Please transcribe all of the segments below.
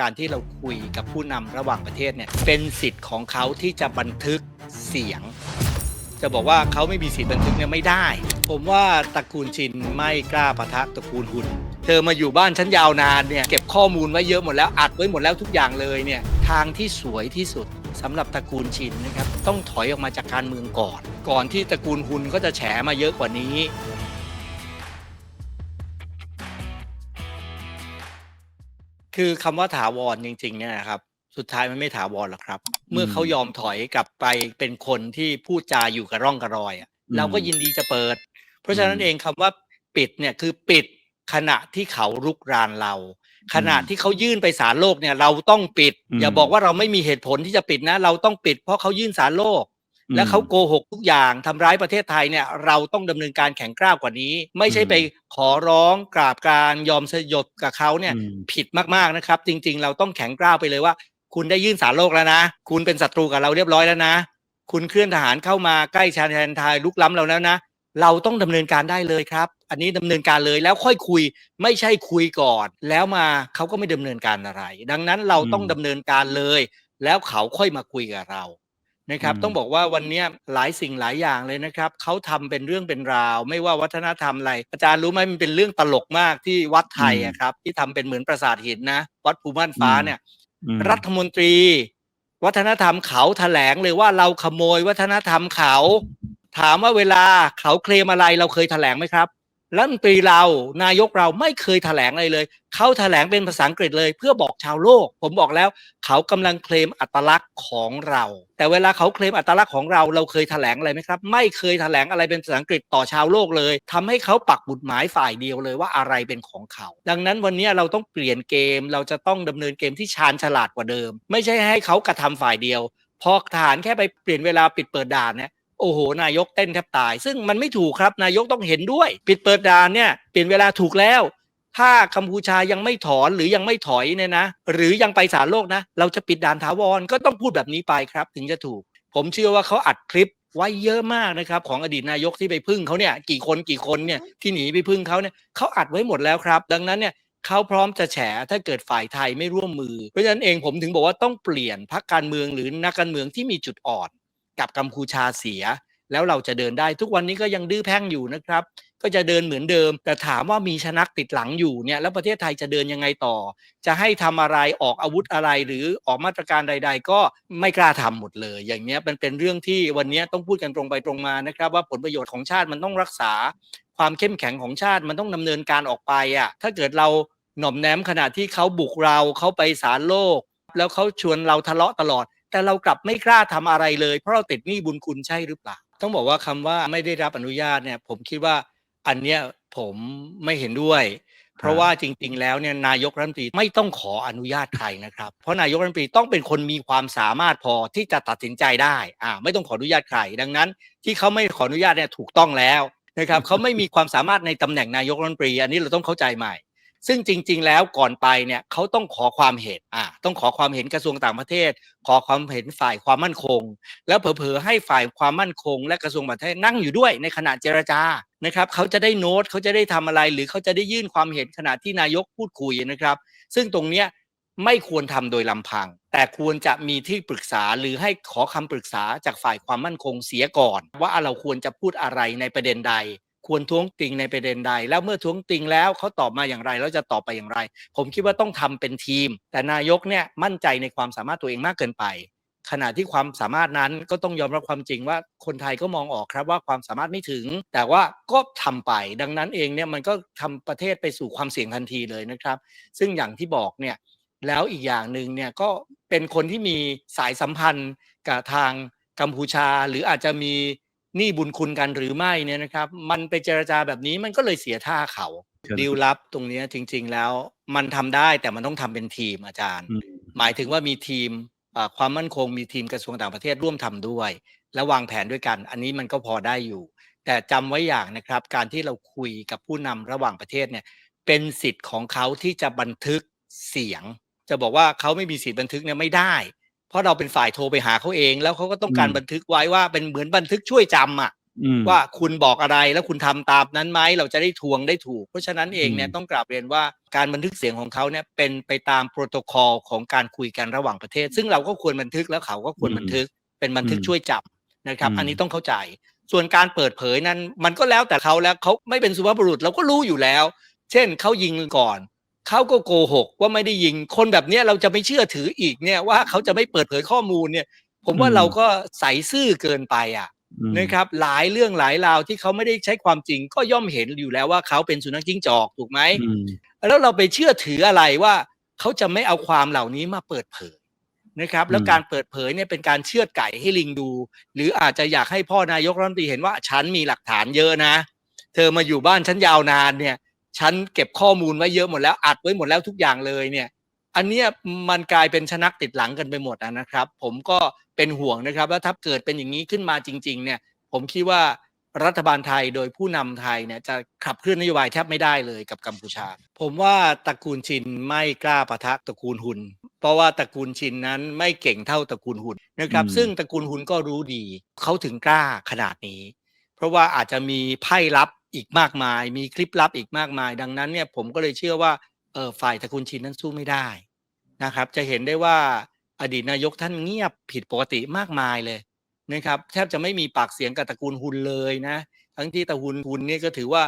การที่เราคุยกับผู้นำระหว่างประเทศเนี่ยเป็นสิทธิ์ของเขาที่จะบันทึกเสียง จะบอกว่าเขาไม่มีสิทธิ์บันทึกเนี่ยไม่ได้ ผมว่าตระกูลชินไม่กล้าปะทะตระกูลหุ่น เธอมาอยู่บ้านฉันยาวนานเนี่ยเก็บข้อมูลไว้เยอะหมดแล้วอัดไว้หมดแล้วทุกอย่างเลยเนี่ยทางที่สวยที่สุดสำหรับตระกูลชินนะครับต้องถอยออกมาจากการเมืองก่อน ก่อนที่ตระกูลหุนก็จะแฉมาเยอะกว่านี้ คือคำว่าถาวรจริงๆเนี่ยนะครับ สุดท้ายมันไม่ถาวรหรอกครับ เมื่อเขายอมถอยกลับไปเป็นคนที่พูดจาอยู่กับร่องกระรอยอะอืมเราก็ยินดีจะเปิด เพราะฉะนั้นอืมเองคำว่าปิดเนี่ยคือปิดขณะที่เขารุกรานเรา ขณะที่เขายื่นไปศาลโลกเนี่ย เราต้องปิดอืมอย่าบอกว่าเราไม่มีเหตุผลที่จะปิดนะ เราต้องปิด เพราะเขายื่นศาลโลก และเขาโกหกทุกอย่างทำร้ายประเทศไทยเนี่ยเราต้องดำเนินการแข็งกร้าวกว่านี้ ไม่ใช่ไปขอร้องกราบกรารยอมสยบกับเขาเนี่ยอืมผิดมากๆนะครับ จริง ๆ เราต้องแข็งกร้าวไปเลยว่า คุณได้ยื่นสารโลกแล้วนะ คุณเป็นศัตรูกับเราเรียบร้อยแล้วนะ คุณเคลื่อนทหารเข้ามาใกล้ชายแดนไทยลุกล้ำเราแล้วนะ เราต้องดำเนินการได้เลยครับ อันนี้ดำเนินการเลยแล้วค่อยคุย ไม่ใช่คุยก่อน แล้วมาเขาก็ไม่ดำเนินการอะไร ดังนั้นเราต้องอืมดำเนินการเลย แล้วเขาค่อยมาคุยกับเรา นะครับอืมต้องบอกว่าวันเนี้ยหลายสิ่งหลายอย่างเลยนะครับเขาทำเป็นเรื่องเป็นราว ไม่ว่าวัฒนธรรมอะไรอาจารย์รู้ไหมมันเป็นเรื่องตลกมากที่วัดไทยอะครับที่ทำเป็นเหมือนปราสาทหินนะวัดภูม่านฟ้าเนี่ยอืมรัฐมนตรี วัฒนธรรมเขาแถลงเลยว่าเราขโมยวัฒนธรรมเขา ถามว่าเวลาเขาเคลมอะไรเราเคยแถลงไหมครับ รัฐมนตรีเรานายกเราไม่เคยแถลงอะไรเลย เขาแถลงเป็นภาษาอังกฤษเลย เพื่อบอกชาวโลก ผมบอกแล้ว เขากำลังเคลมอัตลักษณ์ของเรา แต่เวลาเขาเคลมอัตลักษณ์ของเราเราเคยแถลงอะไรไหมครับ ไม่เคยแถลงอะไรเป็นภาษาอังกฤษต่อชาวโลกเลยทำให้เขาปักบุดหมายฝ่ายเดียวเลยว่าอะไรเป็นของเขา ดังนั้นวันนี้เราต้องเปลี่ยนเกม เราจะต้องดำเนินเกมที่ชาญฉลาดกว่าเดิม ไม่ใช่ให้เขากระทำฝ่ายเดียว พอทหารแค่ไปเปลี่ยนเวลาปิดเปิดด่านเนี่ย โอ้โห นายกเต้นแทบตาย ซึ่งมันไม่ถูกครับ นายกต้องเห็นด้วย ปิดเปิดด่านเนี่ยเปลี่ยนเวลาถูกแล้ว ถ้ากัมพูชายังไม่ถอนหรือยังไม่ถอยเนี่ยนะ หรือยังไปศาลโลกนะ เราจะปิดด่านถาวรก็ต้องพูดแบบนี้ไปครับ ถึงจะถูก ผมเชื่อว่าเขาอัดคลิปไว้เยอะมากนะครับ ของอดีตนายกที่ไปพึ่งเขาเนี่ยกี่คนกี่คนเนี่ยที่หนีไปพึ่งเขาเนี่ยเขาอัดไว้หมดแล้วครับ ดังนั้นเนี่ยเขาพร้อมจะแฉถ้าเกิดฝ่ายไทยไม่ร่วมมือ เพราะฉะนั้นเองผมถึงบอกว่าต้องเปลี่ยนพรรคการเมืองหรือนักการเมืองที่มีจุดอ่อน กับกัมพูชาเสีย แล้วเราจะเดินได้ทุกวันนี้ก็ยังดื้อแพ่งอยู่นะครับ ก็จะเดินเหมือนเดิม แต่ถามว่ามีชนักติดหลังอยู่เนี่ยแล้วประเทศไทยจะเดินยังไงต่อ จะให้ทำอะไรออกอาวุธอะไรหรือออกมาตรการใด ๆ ก็ไม่กล้าทำหมดเลย อย่างเนี้ยมันเป็นเรื่องที่วันนี้ต้องพูดกันตรงไปตรงมานะครับ ว่าผลประโยชน์ของชาติมันต้องรักษา ความเข้มแข็งของชาติมันต้องดำเนินการออกไปอะถ้าเกิดเราหน่อมแนมขณะที่เขาบุกเราเขาไปศาลโลก แล้วเขาชวนเราทะเลาะตลอด แต่เรากลับไม่กล้าทำอะไรเลย เพราะเราติดหนี้บุญคุณใช่หรือเปล่า ต้องบอกว่าคำว่าไม่ได้รับอนุญาตเนี่ย ผมคิดว่าอันเนี้ยผมไม่เห็นด้วย เพราะว่าจริง ๆ แล้วเนี่ยนายกรัฐมนตรีไม่ต้องขออนุญาตใครนะครับ เพราะนายกรัฐมนตรีต้องเป็นคนมีความสามารถพอที่จะตัดสินใจได้อ่าไม่ต้องขออนุญาตใครดังนั้น ที่เขาไม่ขออนุญาตเนี่ยถูกต้องแล้วนะครับเขาไม่มีความสามารถในตำแหน่งนายกรัฐมนตรี อันนี้เราต้องเข้าใจใหม่ ซึ่งจริง ๆ แล้วก่อนไปเนี่ยเขาต้องขอความเห็นอ่าต้องขอความเห็นกระทรวงต่างประเทศ ขอความเห็นฝ่ายความมั่นคง แล้วเผลอๆให้ฝ่ายความมั่นคง และกระทรวงต่างประเทศนั่งอยู่ด้วยในขณะเจรจานะครับเขาจะได้โน้ตเขาจะได้ทำอะไร หรือเขาจะได้ยื่นความเห็นขณะที่นายกพูดคุยนะครับ ซึ่งตรงเนี้ยไม่ควรทำโดยลำพัง แต่ควรจะมีที่ปรึกษาหรือให้ขอคำปรึกษาจากฝ่ายความมั่นคงเสียก่อน ว่าเราควรจะพูดอะไรในประเด็นใด ควรท้วงติงในประเด็นใด แล้วเมื่อท้วงติงแล้วเขาตอบมาอย่างไรแล้วจะตอบไปอย่างไร ผมคิดว่าต้องทำเป็นทีม แต่นายกเนี่ยมั่นใจในความสามารถตัวเองมากเกินไป ขณะที่ความสามารถนั้นก็ต้องยอมรับความจริงว่าคนไทยก็มองออกครับว่าความสามารถไม่ถึง แต่ว่าก็ทำไป ดังนั้นเองเนี่ยมันก็ทำประเทศไปสู่ความเสี่ยงทันทีเลยนะครับ ซึ่งอย่างที่บอกเนี่ยแล้วอีกอย่างหนึ่งเนี่ยก็เป็นคนที่มีสายสัมพันธ์กับทางกัมพูชา หรืออาจจะมี หนี้บุญคุณกันหรือไม่เนี่ยนะครับ มันไปเจรจาแบบนี้มันก็เลยเสียท่าเขาเชิญดีลลับตรงเนี้ยจริง ๆ แล้วมันทำได้แต่มันต้องทำเป็นทีมอาจารย์อืมหมายถึงว่ามีทีมอ่าความมั่นคงมีทีมกระทรวงต่างประเทศร่วมทำด้วย และวางแผนด้วยกัน อันนี้มันก็พอได้อยู่ แต่จำไว้อย่างนะครับ การที่เราคุยกับผู้นำระหว่างประเทศเนี่ยเป็นสิทธิ์ของเขาที่จะบันทึกเสียง จะบอกว่าเขาไม่มีสิทธิ์บันทึกเนี่ยไม่ได้ เพราะเราเป็นฝ่ายโทรไปหาเขาเอง แล้วเขาก็ต้องการอืมบันทึกไว้ว่าเป็นเหมือนบันทึกช่วยจำอะอืมว่าคุณบอกอะไรแล้วคุณทำตามนั้นไหมเราจะได้ทวงได้ถูก เพราะฉะนั้นเองเนี่ยอืมต้องกราบเรียนว่าการบันทึกเสียงของเขาเนี่ยเป็นไปตามโปรโตคอลของการคุยกันระหว่างประเทศ ซึ่งเราก็ควรบันทึกแล้วเขาก็ควรบันทึกเป็นบันทึกช่วยจับนะครับอืมอันนี้ต้องเข้าใจ ส่วนการเปิดเผยนั้น มันก็แล้วแต่เขาแล้วเขาไม่เป็นสุภาพบุรุษเราก็รู้อยู่แล้ว เช่นเขายิงก่อน เขาก็โกหกว่าไม่ได้ยิง คนแบบเนี้ยเราจะไม่เชื่อถืออีกเนี่ยว่าเขาจะไม่เปิดเผยข้อมูลเนี่ย ผมว่าเราก็ใส่ซื่อเกินไปอะอืมนะครับหลายเรื่องหลายราวที่เขาไม่ได้ใช้ความจริง ก็ย่อมเห็นอยู่แล้วว่าเขาเป็นสุนัขจิ้งจอกถูกไหมอืมแล้วเราไปเชื่อถืออะไรว่าเขาจะไม่เอาความเหล่านี้มาเปิดเผยนะครับ แล้วอืมการเปิดเผยเนี่ยเป็นการเชือดไก่ให้ลิงดู หรืออาจจะอยากให้พ่อนายกรัฐมนตรีเห็นว่าฉันมีหลักฐานเยอะนะ เธอมาอยู่บ้านฉันยาวนานเนี่ย ฉันเก็บข้อมูลไว้เยอะหมดแล้วอัดไว้หมดแล้วทุกอย่างเลยเนี่ย อันเนี้ยมันกลายเป็นชนักติดหลังกันไปหมดอะนะครับ ผมก็เป็นห่วงนะครับว่าถ้าเกิดเป็นอย่างนี้ขึ้นมาจริง ๆ เนี่ย ผมคิดว่ารัฐบาลไทยโดยผู้นำไทยเนี่ยจะขับเคลื่อนนโยบายแทบไม่ได้เลยกับกัมพูชา ผมว่าตระกูลชินไม่กล้าปะทะตระกูลหุน เพราะว่าตระกูลชินนั้นไม่เก่งเท่าตระกูลหุนนะครับอืมซึ่งตระกูลหุนก็รู้ดีเขาถึงกล้าขนาดนี้ เพราะว่าอาจจะมีไพ่ลับ อีกมากมาย มีคลิปลับอีกมากมาย ดังนั้นเนี่ยผมก็เลยเชื่อว่าเออฝ่ายตระกูลชินนั้นสู้ไม่ได้นะครับ จะเห็นได้ว่าอดีตนายกท่านเงียบผิดปกติมากมายเลยนะครับแทบจะไม่มีปากเสียงกับตระกูลหุนเลยนะ ทั้งที่ตระกูลหุนเนี่ยก็ถือว่า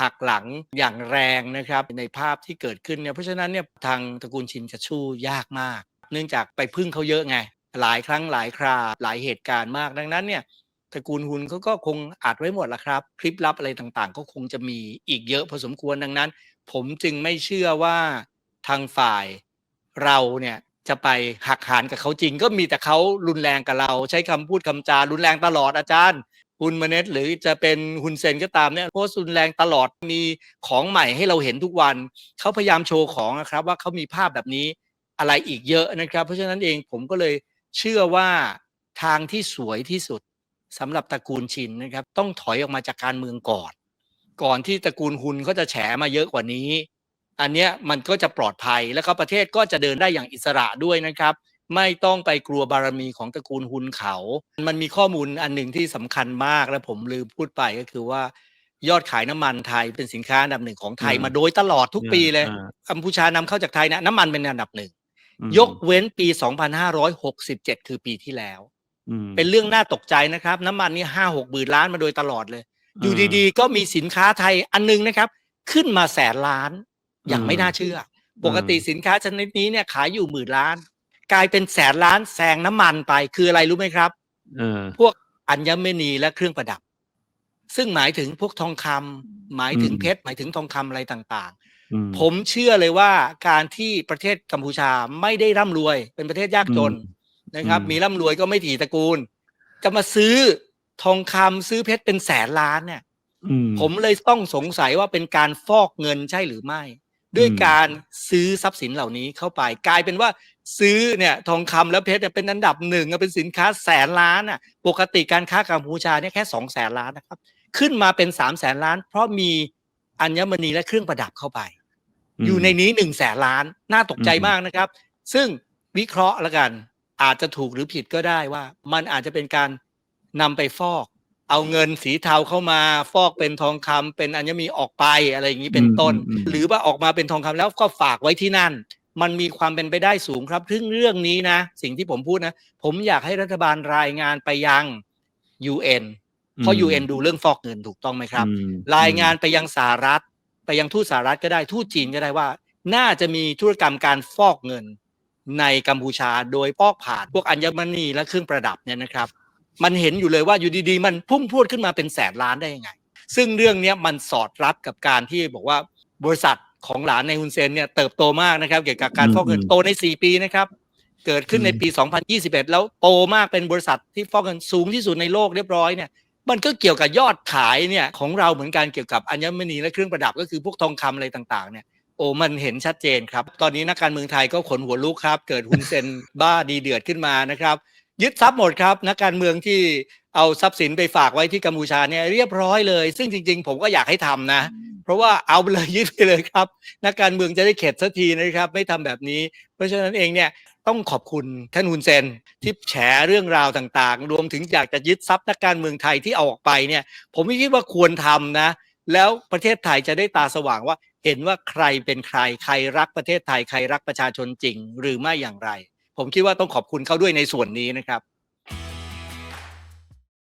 หักหลังอย่างแรงนะครับในภาพที่เกิดขึ้นเนี่ยเพราะฉะนั้นเนี่ยทางตระกูลชินจะสู้ยากมาก เนื่องจากไปพึ่งเขาเยอะไง หลายครั้งหลายคราหลายเหตุการณ์มากดังนั้นเนี่ย ตระกูลหุนเขาก็คงอัดไว้หมดละครับ คลิปลับอะไรต่างๆ ก็คงจะมีอีกเยอะพอสมควรดังนั้น ผมจึงไม่เชื่อว่าทางฝ่ายเราเนี่ยจะไปหักหานกับเขาจริง ก็มีแต่เขารุนแรงกับเรา ใช้คำพูดคำจารุนแรงตลอดอาจารย์ฮุนมเนตหรือจะเป็นฮุนเซนก็ตามเนี่ยโพสต์รุนแรงตลอดมีของใหม่ให้เราเห็นทุกวัน เขาพยายามโชว์ของนะครับ ว่าเขามีภาพแบบนี้อะไรอีกเยอะนะครับ เพราะฉะนั้นเองผมก็เลยเชื่อว่าทางที่สวยที่สุด สำหรับตระกูลชินนะครับ ต้องถอยออกมาจากการเมืองก่อน ก่อนที่ตระกูลฮุนเขาจะแฉมาเยอะกว่านี้ อันเนี้ยมันก็จะปลอดภัยแล้วก็ประเทศก็จะเดินได้อย่างอิสระด้วยนะครับ ไม่ต้องไปกลัวบารมีของตระกูลฮุนเขา มันมีข้อมูลอันหนึ่งที่สำคัญมากและผมลืมพูดไปก็คือว่ายอดขายน้ำมันไทยเป็นสินค้าอันดับหนึ่งของไทยอืมมาโดยตลอดทุกปีเลยอ่ากัมพูชานำเข้าจากไทยนะน้ำมันเป็นอันดับหนึ่งอืมยกเว้นปี 2567 คือปีที่แล้วอืม เป็นเรื่องน่าตกใจนะครับ น้ำมันนี่ห้าหกหมื่นล้านมาโดยตลอดเลย อยู่ดีๆ ก็มีสินค้าไทยอันนึงนะครับ ขึ้นมาแสนล้านอย่างไม่น่าเชื่อ ปกติสินค้าชนิดนี้เนี่ยขายอยู่หมื่นล้าน กลายเป็นแสนล้านแซงน้ำมันไปคืออะไรรู้ไหมครับเออพวกอัญมณีและเครื่องประดับ ซึ่งหมายถึงพวกทองคำหมายถึงอืมเพชรหมายถึงทองคำอะไรต่างอืมๆผมเชื่อเลยว่าการที่ประเทศกัมพูชาไม่ได้ร่ำรวย เป็นประเทศยากจนอืม นะครับอืมมีร่ำรวยก็ไม่ถีตระกูล จะมาซื้อทองคำซื้อเพชรเป็นแสนล้านเนี่ยอืมผมเลยต้องสงสัยว่าเป็นการฟอกเงินใช่หรือไม่ ด้วยอืมการซื้อทรัพย์สินเหล่านี้เข้าไป กลายเป็นว่าซื้อเนี่ยทองคำและเพชรเนี่ยเป็นอันดับหนึ่งอะเป็นสินค้าแสนล้านอะ ปกติการค้ากัมพูชาเนี่ยแค่สองแสนล้านนะครับ ขึ้นมาเป็นสามแสนล้าน เพราะมีอัญมณีและเครื่องประดับเข้าไปมอยู่ในนี้หนึ่งแสนล้านน่าตกใจอืมมากนะครับ ซึ่งวิเคราะห์แล้วกัน อาจจะถูกหรือผิดก็ได้ว่า มันอาจจะเป็นการนำไปฟอก เอาเงินสีเทาเข้ามา ฟอกเป็นทองคำเป็นอัญมณีออกไปอะไรอย่างนี้เป็นต้นอืมอืมหรือว่าออกมาเป็นทองคำแล้วก็ฝากไว้ที่นั่น มันมีความเป็นไปได้สูงครับซึ่งเรื่องนี้นะ สิ่งที่ผมพูดนะ ผมอยากให้รัฐบาลรายงานไปยัง UN เพราะ UN ดูเรื่องฟอกเงินถูกต้องไหมครับอืมรายงานไปยังสหรัฐ ไปยังทูตสหรัฐก็ได้ทูตจีนก็ได้ว่า น่าจะมีธุรกรรมการฟอกเงิน ในกัมพูชาโดยฟอกผ่านพวกอัญมณีและเครื่องประดับเนี่ยนะครับ มันเห็นอยู่เลยว่าอยู่ดีๆ มันพุ่งพรวดขึ้นมาเป็นแสนล้านได้ยังไง ซึ่งเรื่องเนี้ยมันสอดรับกับการที่บอกว่าบริษัทของหลานในฮุนเซนเนี่ยเติบโตมากนะครับ เกี่ยวกับการฟอกเงินโตใน 4 ปีนะครับ เกิดขึ้นในปี 2021 แล้วโตมากเป็นบริษัทที่ฟอกเงินสูงที่สุดในโลกเรียบร้อยเนี่ยมันก็เกี่ยวกับยอดขายเนี่ยของเราเหมือนกันเกี่ยวกับอัญมณีและเครื่องประดับก็คือพวกทองคำอะไรต่างๆเนี่ย โอ้มันเห็นชัดเจนครับ ตอนนี้นักการเมืองไทยก็ขนหัวลุกครับ เกิดฮุนเซนบ้าดีเดือดขึ้นมานะครับ ยึดทรัพย์หมดครับ นักการเมืองที่เอาทรัพย์สินไปฝากไว้ที่กัมพูชาเนี่ยเรียบร้อยเลย ซึ่งจริง ๆ ผมก็อยากให้ทำนะ เพราะว่าเอาไปเลยยึดไปเลยครับ นักการเมืองจะได้เข็ดสักทีนะครับ ไม่ทำแบบนี้ เพราะฉะนั้นเองเนี่ยต้องขอบคุณท่านฮุนเซนที่แฉเรื่องราวต่างๆ รวมถึงอยากจะยึดทรัพย์นักการเมืองไทยที่เอาออกไปเนี่ย ผมไม่คิดว่าควรทำนะ แล้วประเทศไทยจะได้ตาสว่างว่า เห็นว่าใครเป็นใครใครรักประเทศไทย ใครรักประชาชนจริง หรือไม่อย่างไร ผมคิดว่าต้องขอบคุณเขาด้วยในส่วนนี้นะครับ